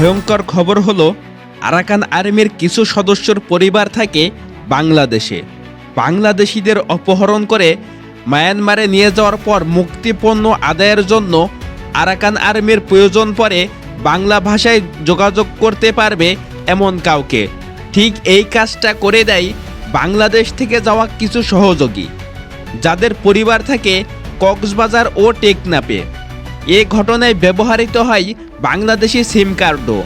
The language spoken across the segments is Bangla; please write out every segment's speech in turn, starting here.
ভয়ঙ্কর খবর হলো, আরাকান আর্মির কিছু সদস্যর পরিবার থাকে বাংলাদেশে। বাংলাদেশিদের অপহরণ করে মায়ানমারে নিয়ে যাওয়ার পর মুক্তিপণ্য আদায়ের জন্য আরাকান আর্মির প্রয়োজন পড়ে, বাংলা ভাষায় যোগাযোগ করতে পারবে এমন কাউকে। ঠিক এই কাজটা করে দেয় বাংলাদেশ থেকে যাওয়া কিছু সহযোগী, যাদের পরিবার থাকে কক্সবাজার ও টেকনাপে এ ঘটনায় ব্যবহৃত হয় বাংলাদেশি সিম কার্ডও।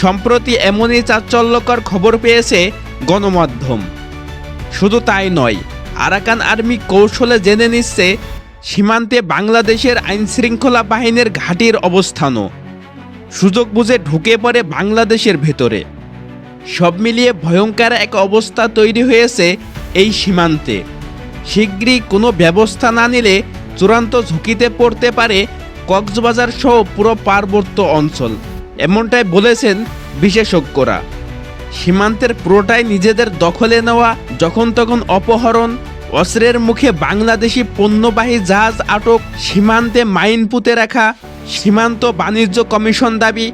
সম্প্রতি এমনই চাঞ্চল্যকর খবর পেয়েছে গণমাধ্যম। শুধু তাই নয়, আরাকান আর্মি কৌশলে জেনে নিচ্ছে সীমান্তে বাংলাদেশের আইনশৃঙ্খলা বাহিনীর ঘাঁটির অবস্থানও। সুযোগ বুঝে ঢুকে পড়ে বাংলাদেশের ভেতরে। সব মিলিয়ে ভয়ঙ্কর এক অবস্থা তৈরি হয়েছে এই সীমান্তে। শীঘ্রই কোনো ব্যবস্থা না নিলে চূড়ান্ত ঝুঁকিতে পড়তে পারে কক্সবাজার সহ পুরো পার্বত্য অঞ্চল। এমনটাই বলেছেন বিশেষজ্ঞরা। সীমান্তের পুরোটাই নিজেদের দখলে নেওয়া, যখন তখন অপহরণ, অস্ত্রের মুখে বাংলাদেশি পণ্যবাহী জাহাজ আটক, সীমান্তে মাইন পুঁতে রাখা, সীমান্ত বাণিজ্য কমিশন দাবি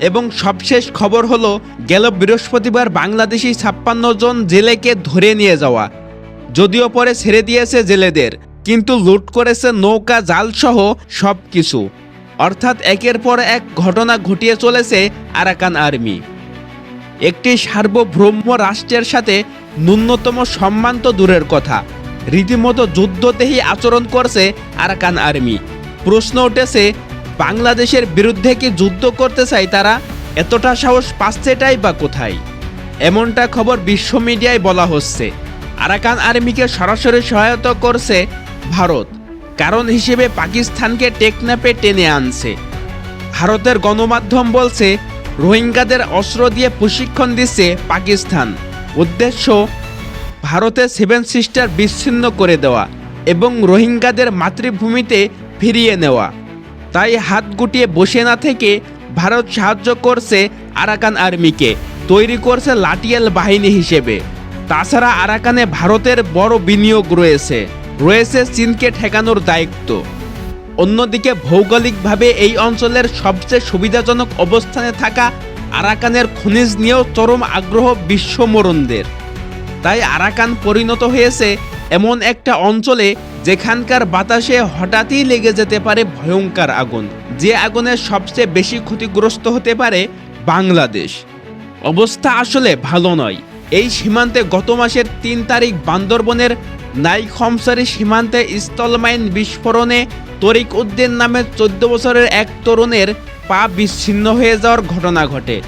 এবং সবশেষ খবর হলো, গেল বৃহস্পতিবার বাংলাদেশি ছাপ্পান্ন জন জেলেকে ধরে নিয়ে যাওয়া। যদিও পরে ছেড়ে দিয়েছে জেলেদের। কিন্তু লুট করেছে নৌকা, জালসহ সব কিছু অর্থাৎ একের পর এক ঘটনা ঘটিয়ে চলেছে আরাকান আর্মি। একটি সার্বভৌম রাষ্ট্রের সাথে ন্যূনতম সম্মান তো দূরের কথা। রীতিমতো যুদ্ধদেহী আচরণ করছে আরাকান আর্মি। প্রশ্ন উঠেছে, বাংলাদেশের বিরুদ্ধে কি যুদ্ধ করতে চাই তারা? এতটা সাহস পাচ্ছেটাই বা কোথায়? এমনটা খবর বিশ্ব মিডিয়ায় বলা হচ্ছে। আরাকান আর্মিকে সরাসরি সহায়তা করছে ভারত, কারণ হিসেবে পাকিস্তানকে টেকনাপে টেনে আনছে। ভারতের গণমাধ্যম বলছে, রোহিঙ্গাদের অস্ত্র দিয়ে প্রশিক্ষণ দিচ্ছে পাকিস্তান। উদ্দেশ্য ভারতের সেভেন সিস্টার বিচ্ছিন্ন করে দেওয়া এবং রোহিঙ্গাদের মাতৃভূমিতে ফিরিয়ে নেওয়া। তাই হাত গুটিয়ে বসে না থেকে ভারত সাহায্য করছে আরাকান আর্মিকে, তৈরি করছে লাটিয়াল বাহিনী হিসেবে। তাছাড়া আরাকানে ভারতের বড় বিনিয়োগ রয়েছে। রয়েছে চীনকে ঠেকানোর দায়িত্ব। অন্যদিকে ভৌগোলিকভাবে এই অঞ্চলের সবচেয়ে সুবিধাজনক অবস্থানে থাকা আরাকানের খনিজ নিয়েও চরম আগ্রহ বিশ্বমরণদের তাই আরাকান পরিণত হয়েছে এমন একটা অঞ্চলে যেখানকার বাতাসে হঠাৎই লেগে যেতে পারে ভয়ঙ্কর আগুন, যে আগুনের সবচেয়ে বেশি ক্ষতিগ্রস্ত হতে পারে বাংলাদেশ। অবস্থা আসলে ভালো নয়। এই সীমান্তে গত মাসের তিন তারিখ বান্দরবনের নাইখমসারি সীমান্তে স্থলমাইন বিস্ফোরণে তরিক উদ্দিন নামের চোদ্দ বছরের এক তরুণের পা বিচ্ছিন্ন হয়ে যাওয়ার ঘটনা ঘটে।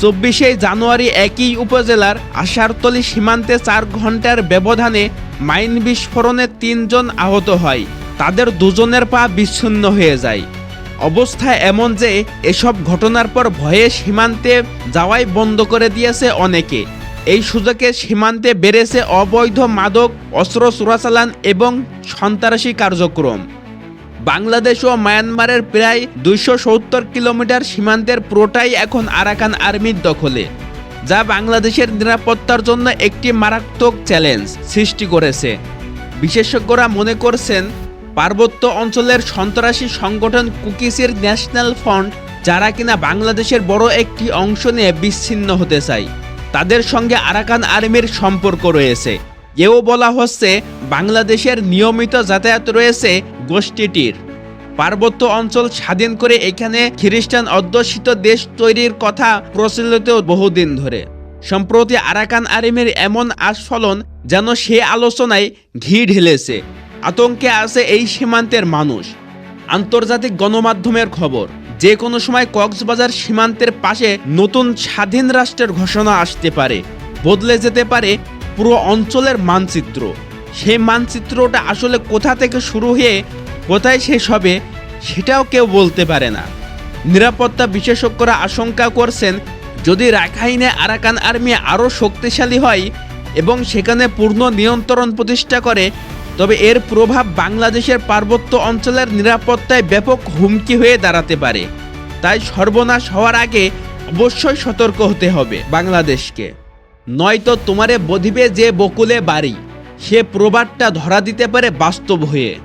চব্বিশে জানুয়ারি একই উপজেলার আশারতলি সীমান্তে চার ঘণ্টার ব্যবধানে মাইন বিস্ফোরণে তিনজন আহত হয়, তাদের দুজনের পা বিচ্ছিন্ন হয়ে যায়। অবস্থা এমন যে, এসব ঘটনার পর ভয়ে সীমান্তে যাওয়াই বন্ধ করে দিয়েছে অনেকে। এই সুযোগে সীমান্তে বেড়েছে অবৈধ মাদক, অস্ত্র চোরাচালান এবং সন্ত্রাসী কার্যক্রম। বাংলাদেশ ও মায়ানমারের প্রায় দুইশো সত্তর কিলোমিটার সীমান্তের পুরোটাই এখন আরাকান আর্মির দখলে, যা বাংলাদেশের নিরাপত্তার জন্য একটি মারাত্মক চ্যালেঞ্জ সৃষ্টি করেছে। বিশেষজ্ঞরা মনে করছেন, পার্বত্য অঞ্চলের সন্ত্রাসী সংগঠন কুকিসের ন্যাশনাল ফ্রন্ট, যারা কিনা বাংলাদেশের বড় একটি অংশ নিয়ে বিচ্ছিন্ন হতে চায়। তাদের সঙ্গে আরাকান আর্মির সম্পর্ক রয়েছে। এও বলা হচ্ছে, বাংলাদেশের নিয়মিত যাতায়াত রয়েছে গোষ্ঠীটির। পার্বত্য অঞ্চল স্বাধীন করে এখানে খ্রিস্টান অধ্যুষিত দেশ তৈরির কথা প্রচলিত বহুদিন ধরে। সম্প্রতি আরাকান আর্মির এমন আস্ফলন যেন সে আলোচনায় ঘি ঢেলেছে। আতঙ্কে আছে এই সীমান্তের মানুষ। আন্তর্জাতিক গণমাধ্যমের খবর। যে কোনো সময় কক্সবাজার সীমান্তের পাশে নতুন স্বাধীন রাষ্ট্রের ঘোষণা আসতে পারে, বদলে যেতে পারে পুরো অঞ্চলের মানচিত্র। সেই মানচিত্রটা আসলে কোথা থেকে শুরু হয়ে কোথায় শেষ হবে সেটাও কেউ বলতে পারে না। নিরাপত্তা বিশেষজ্ঞরা আশঙ্কা করছেন, যদি রাখাইনে আরাকান আর্মি আরও শক্তিশালী হয় এবং সেখানে পূর্ণ নিয়ন্ত্রণ প্রতিষ্ঠা করে তবে এর প্রভাব বাংলাদেশের পার্বত্য অঞ্চলের নিরাপত্তায় ব্যাপক হুমকি হয়ে দাঁড়াতে পারে। তাই সর্বনাশ হওয়ার আগে অবশ্যই সতর্ক হতে হবে বাংলাদেশকে। নয়তো তোমারে বধিবে যে বকুলে বাড়ি, সে প্রবাদটা ধরা দিতে পারে বাস্তব হয়ে।